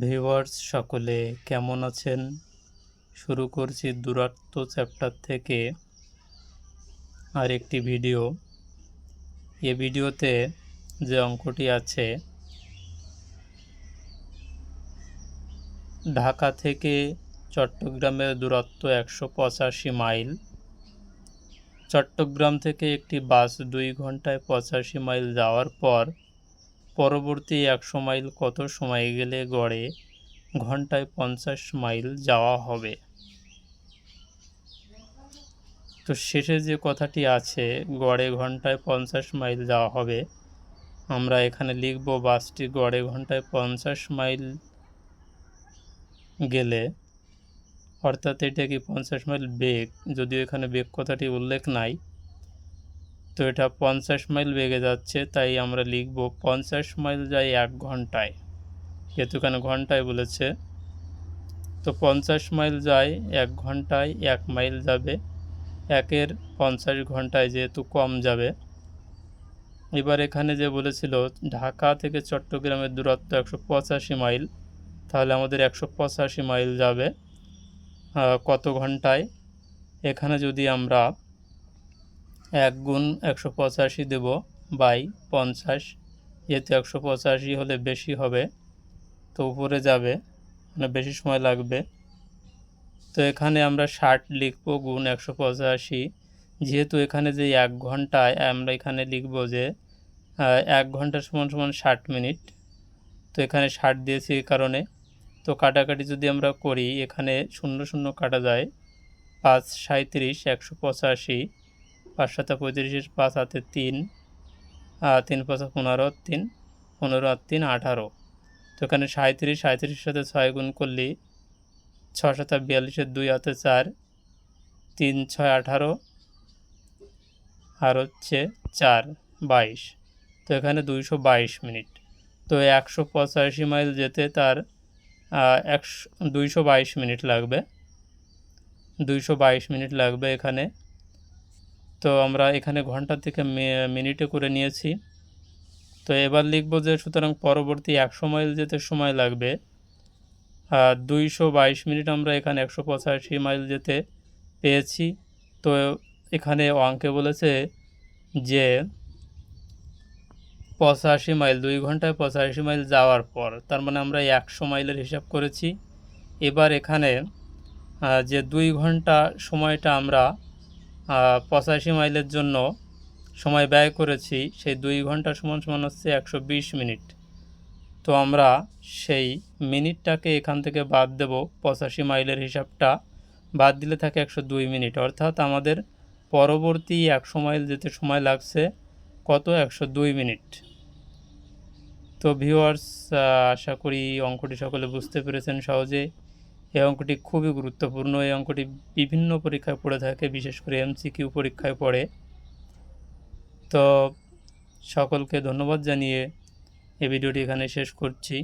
Viewers, সকলে কেমন আছেন? শুরু করছি দূরাত্ম চ্যাপ্টার থেকে আর একটি ভিডিও। এ ভিডিওতে যে অঙ্কটি আছে, ঢাকা থেকে চট্টগ্রামের দূরত্ব একশো পঁচাশি মাইল। চট্টগ্রাম থেকে একটি বাস দুই ঘন্টায় পঁচাশি মাইল যাওয়ার পর পরবর্তী একশো মাইল কত সময় গেলে গড়ে? ঘন্টায় পঞ্চাশ মাইল যাওয়া হবে। তো শেষে যে কথাটি আছে, গড়ে ঘন্টায় পঞ্চাশ মাইল যাওয়া হবে, আমরা এখানে লিখব বাসটি গড়ে ঘন্টায় পঞ্চাশ মাইল গেলে, অর্থাৎ এটা কি পঞ্চাশ মাইল বেগ? যদিও এখানে বেগ কথাটি উল্লেখ নাই। তো এটা পঞ্চাশ মাইল বেগে যাচ্ছে, তাই আমরা লিখব পঞ্চাশ মাইল যায় এক ঘন্টায়। যেহেতু এখানে ঘন্টায় বলেছে, তো পঞ্চাশ মাইল যায় এক ঘন্টায়, এক মাইল যাবে, একের পঞ্চাশ ঘন্টায় যেহেতু কম যাবে। এবার এখানে যে বলেছিল, ঢাকা থেকে চট্টগ্রামের দূরত্ব একশো পঁচাশি মাইল, তাহলে আমাদের একশো পঁচাশি মাইল যাবে কত ঘন্টায়? এখানে যদি আমরা এক গুণ একশো পঁচাশি দেব বাই পঞ্চাশ। যেহেতু একশো পঁচাশি হলে বেশি হবে, তো উপরে যাবে মানে বেশি সময় লাগবে। তো এখানে আমরা ষাট লিখব গুণ একশো পঁচাশি। যেহেতু এখানে যে এক ঘন্টায় আমরা এখানে লিখব যে এক ঘণ্টা সমান সমান ষাট মিনিট, তো এখানে ষাট দিয়েছি এই কারণে। তো কাটাকাটি যদি আমরা করি, এখানে শূন্য শূন্য কাটা যায়, পাঁচ সাঁত্রিশ একশো পঁচাশি। পাঁচ সাথে পঁয়ত্রিশের পাঁচ হাতে তিন তিন পাঁচ পনেরো, তিন পনেরো আর তিন আঠারো। তো এখানে সাঁত্রিশ সাঁত্রিশের সাথে ছয় গুণ করলে ছ সাথে বিয়াল্লিশের দুই হাতে চার, তিন ছয় আঠারো, আর হচ্ছে চার বাইশ। তো এখানে দুইশো বাইশ মিনিট। তো একশো পঁচাশি মাইল যেতে তার একশো, দুইশো বাইশ মিনিট লাগবে। দুইশো বাইশ মিনিট লাগবে এখানে। তো আমরা এখানে ঘণ্টা থেকে মিনিটে করে নিয়েছি। তো এবার লিখব যে সুতরাং পরবর্তী একশো মাইল যেতে সময় লাগবে। দুইশো বাইশ মিনিট আমরা এখানে একশো পঁচাশি মাইল যেতে পেয়েছি। তো এখানে অঙ্কে বলেছে যে পঁচাশি মাইল, দুই ঘন্টায় পঁচাশি মাইল যাওয়ার পর, তার মানে আমরা একশো মাইলের হিসাব করেছি। এবার এখানে যে দুই ঘণ্টা সময়টা আমরা পঁচাশি মাইলের জন্য সময় ব্যয় করেছি, সেই দুই ঘণ্টা সমান সমান হচ্ছে একশো বিশ মিনিট। তো আমরা সেই মিনিটটাকে এখান থেকে বাদ দেব, পঁচাশি মাইলের হিসাবটা। বাদ দিলে থাকে একশো দুই মিনিট, অর্থাৎ আমাদের পরবর্তী একশো মাইল যেতে সময় লাগছে কত? একশো দুই মিনিট। তো ভিউয়ার্স আশা করি অঙ্কটি সকলে বুঝতে পেরেছেন সহজে। এই অঙ্কটি খুবই গুরুত্বপূর্ণ। এই অঙ্কটি বিভিন্ন পরীক্ষায় পড়ে থাকে, বিশেষ করে এমসিকিউ পরীক্ষায় পড়ে। তো সকলকে ধন্যবাদ জানিয়ে এই ভিডিওটি এখানে শেষ করছি।